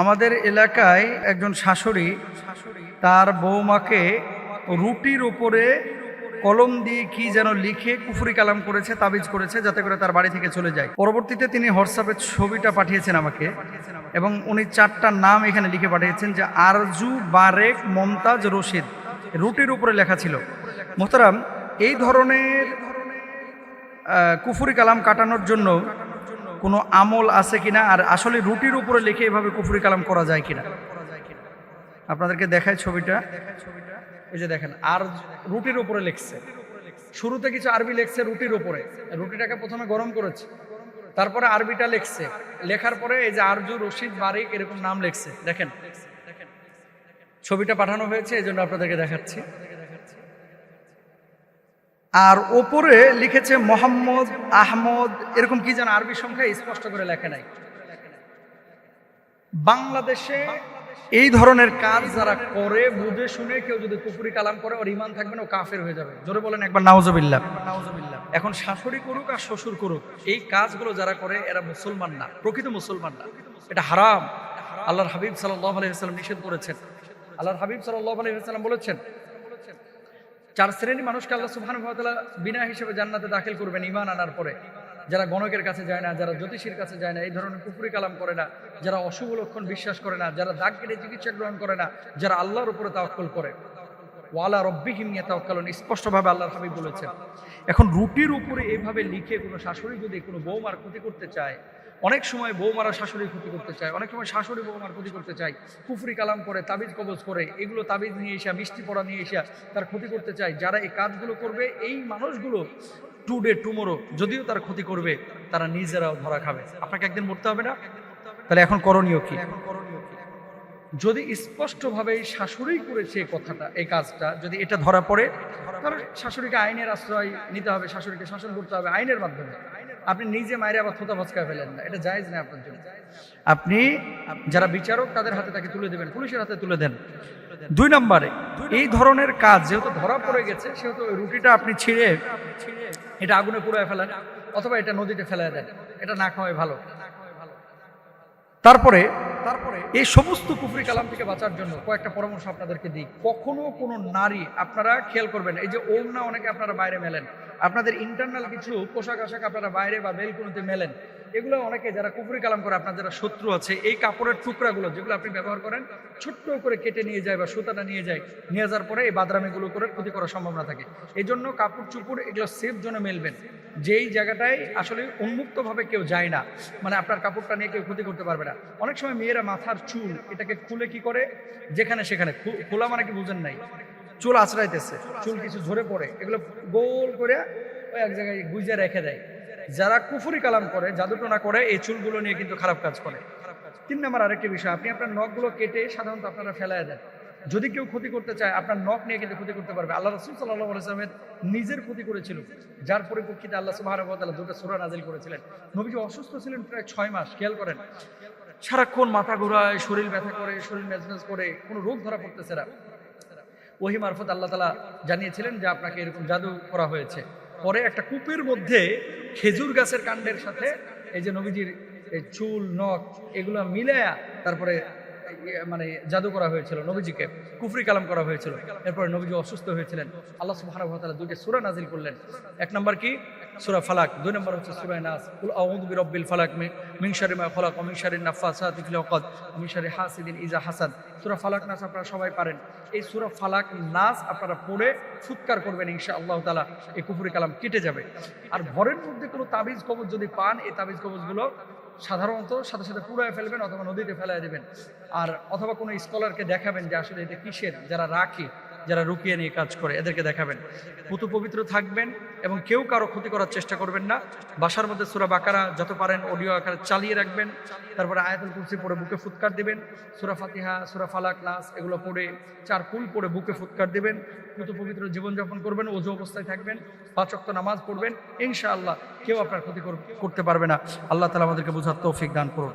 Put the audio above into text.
আমাদের এলাকায় একজন শাশুড়ি, তার বৌমাকে রুটির উপরে কলম দিয়ে কি যেন লিখে কুফুরি কালাম করেছে, তাবিজ করেছে, যাতে করে তার বাড়ি থেকে চলে যায়। পরবর্তীতে তিনি হোয়াটসঅ্যাপে ছবিটা পাঠিয়েছেন আমাকে এবং উনি চারটা নাম এখানে লিখে পাঠিয়েছেন যে আরজু বারেক মমতাজ রশিদ। রুটির উপরে লেখা ছিল, মোহতারাম, এই ধরনের কুফুরি কালাম কাটানোর জন্য কোনো আমল আছে কিনা? আর আসলে রুটির উপরে লিখে এভাবে কুফুরি কালাম করা যায় কিনা? আপনাদেরকে দেখায় ছবিটা। এই যে দেখেন, আর রুটির উপরে লিখছে। শুরুতে কিছু আরবি লিখছে রুটির উপরে। রুটিটাকে প্রথমে গরম করেছে। তারপরে আরবিটা লিখছে। লেখার পরে এই যে আরজু, রশিদ, বারিক এরকম নাম লিখছে। দেখেন, ছবিটা পাঠানো হয়েছে, এই জন্য আপনাদেরকে দেখাচ্ছি। আর ওপরে লিখেছে মোহাম্মদ, আহমদ, এরকম কি যেন আরবি সংখ্যা স্পষ্ট করে লেখে নাই। বাংলাদেশে এই ধরনের কাজ যারা করে, বুঝে শুনে কেউ যদি কুফুরি কালাম করে, ওর ইমান থাকবে না, ও কাফের হয়ে যাবে। জোরে বলেন একবার, নাউজবিল্লাহ। এখন শাশুড়ি করুক আর শ্বশুর করুক, এই কাজগুলো যারা করে, এরা মুসলমান না, প্রকৃত মুসলমান না। এটা হারাম। আল্লাহর হাবিব সাল্লাহ আলহিহাল্লাম নিষেধ করেছেন। আল্লাহর হাবিব সাল্লাহ আলহিহাল্লাম বলেছেন চার শ্রেণি মানুষকে আল্লাহ সুবহান বিনা হিসেবে জান্নাতে দাখিল করবেন ইমান আনার পরে। যারা গণকের কাছে যায় না, যারা জ্যোতিষীর কাছে যায় না, এই ধরনের কুফুরি কালাম করে না, যারা অশুভ লক্ষণ বিশ্বাস করে না, যারা দাগ কেটে চিকিৎসা গ্রহণ করে না, যারা আল্লাহর উপরে তাওয়াক্কুল করে। ওয়ালা রব্বি হিমিয়া তাওয়াক্কালুন স্পষ্টভাবে আল্লাহ হাবিব বলেছেন। এখন রুটির উপরে এইভাবে লিখে কোনো শাশুড়ি যদি কোনো বৌমার ক্ষতি করতে চায় অনেক সময় বৌমারা শাশুড়ির ক্ষতি করতে চায়, অনেক সময় শাশুড়ি বৌমার ক্ষতি করতে চায়, কুফরি কালাম করে, তাবিজ কবজ করে, এগুলো তাবিজ নিয়ে এসে, মিষ্টি পড়া নিয়ে এসে তার ক্ষতি করতে চায়। যারা এই কাজগুলো করবে, এই মানুষগুলো টু ডে টুমোরো যদিও তার ক্ষতি করবে, তারা নিজেরাও ধরা খাবে। আপনাকে একদিন মরতে হবে না? তাহলে এখন করণীয় কি? এখন যদি স্পষ্টভাবে শাশুড়ি করেছে কথাটা, এই কাজটা, যদি এটা ধরা পড়ে, তাহলে শাশুড়িকে আইনের আশ্রয় নিতে হবে, শাশুড়িকে শাসন করতে হবে, আইনের মাধ্যমে। আপনি নিজে মায়ের আবার থোতা ভচকায় ফেলেন না। এটা জায়েজ না আপনার জন্য। আপনি যারা বিচারক, তাদের হাতে তাকে তুলে দেবেন, পুলিশের হাতে তুলে দেন। দুই নম্বরে, এই ধরনের কাজ যেহেতু ধরা পড়ে গেছে, সেহেতু রুটিটা আপনি ছিঁড়ে, এটা আগুনে পুড়ায় ফেলেন, অথবা এটা নদীতে ফেলে দেন। এটা না খাওয়াই ভালো। তারপরে তারপরে এই সমস্ত কুফরি কালাম থেকে বাঁচার জন্য কয়েকটা পরামর্শ আপনাদেরকে দিই। কখনো কোনো নারী, আপনারা খেয়াল করবেন, এই যে ওড়না অনেকে আপনারা বাইরে মেলেন। আপনাদের ইন্টারনাল কিছু পোশাক আশাক আপনারা বাইরে বা বেলকুনিতে মেলেন, এগুলো অনেকে যারা কুফরি কালাম করে, আপনার যারা শত্রু আছে, এই কাপড়ের টুকরাগুলো যেগুলো আপনি ব্যবহার করেন, ছোট্ট করে কেটে নিয়ে যায় বা সুতাটা নিয়ে যায়, নিয়ে যাওয়ার পরে এই বাদরামিগুলো করে ক্ষতি করার সম্ভাবনা থাকে। এই জন্য কাপড় চুপড় এগুলো সেফ জোনে মেলবেন। যেই জায়গাটায় আসলে উন্মুক্তভাবে কেউ যায় না মানে আপনার কাপড়টা নিয়ে কেউ ক্ষতি করতে পারবে না। অনেক সময় মেয়েরা মাথার চুল এটাকে খুলে কি করে? যেখানে সেখানে খোলা মানে কি বুঝেন নাই? চুল আঁচড়াইতেছে চুল কিছু ঝরে পড়ে। এগুলো গোল করে ওই এক জায়গায় গুজে রেখে দেয়। যারা কুফুরি কালাম করে, জাদুটোনা করে, এই চুলগুলো নিয়ে কিন্তু খারাপ কাজ করে। তিন নম্বর আরেকটি বিষয়, আপনি আপনার নখগুলো কেটে সাধারণত আপনারা ফেলায় দেন। যদি কেউ ক্ষতি করতে চায়, আপনার নখ নিয়ে কিন্তু ক্ষতি করতে পারবে। আল্লাহ রসুল সাল্লাহ আলাইসলামের নিজের ক্ষতি করেছিল, যার পরিপ্রেক্ষিতে আল্লাহ সুবাহ দুটো সুরা নাজিল করেছিলেন। নবীজি অসুস্থ ছিলেন প্রায় ছয় মাস, খেয়াল করেন। সারাক্ষণ মাথা ঘোরায়, শরীর ব্যথা করে, শরীর ম্যাজমেজ করে, কোনো রোগ ধরা পড়তেছে না। ওহি মারফত আল্লাহ তালা জানিয়েছিলেন যে আপনাকে এরকম জাদু করা হয়েছে। পরে একটা কূপের মধ্যে খেজুর গাছের কাণ্ডের সাথে এই যে নবীজির চুল, নখ, এগুলো মিলায়া তারপরে মানে জাদু করা হয়েছিল, নবীজিকে কুফরি কালাম করা হয়েছিল। এরপরে নবীজি অসুস্থ হয়েছিলেন। আল্লাহ সুবহানাহু ওয়া তাআলা দুইটা সূরা নাজিল করলেন। এক নম্বর কি? সূরা ফালাক। দুই নম্বর হচ্ছে সূরা নাস। কুল আউযু বিরাব্বিল ফালাক মি- শাররি মা খালাক ওয়া মিন শাররি নাফাসাতি ফিল উকাদ ওয়া মিন শাররি হাসিদিন ইজা হাসাদ সুরা ফালাক নাস আপনারা সবাই পারেন। এই সূরা ফালাক নাস আপনারা পড়ে ফুৎকার করবেন ইনশাআল্লাহ তালা এই কুফরি কালাম কেটে যাবে। আর ঘরের মধ্যে কোনো তাবিজ কবজ যদি পান, এই তাবিজ কবজগুলো সাধারণত সাথে সাথে পুড়ায় ফেলবেন অথবা নদীতে ফেলায় দেবেন। আর অথবা কোনো স্কলারকে দেখাবেন যে আসলে এটা কিসের, যারা রাখে যারা রুকিয়ে নিয়ে কাজ করে, এদেরকে দেখাবেন। পুতু পবিত্র থাকবেন এবং কেউ কারও ক্ষতি করার চেষ্টা করবেন না। বাসার মধ্যে সুরা বাকারা যত পারেন অডিও আকারে চালিয়ে রাখবেন। তারপরে আয়াতুল কুরসি পড়ে বুকে ফুৎকার দিবেন। সুরা ফাতিহা, সুরা ফালাক, নাস এগুলো পড়ে চার কুল পড়ে বুকে ফুৎকার দিবেন। পুতু পবিত্র জীবনযাপন করবেন ওজু অবস্থায় থাকবেন, পাঁচ ওয়াক্ত নামাজ পড়বেন। ইনশাআল্লাহ কেউ আপনার ক্ষতি কর- করতে পারবে না। আল্লাহ তালা আমাদেরকে বোঝার তৌফিক দান করুন।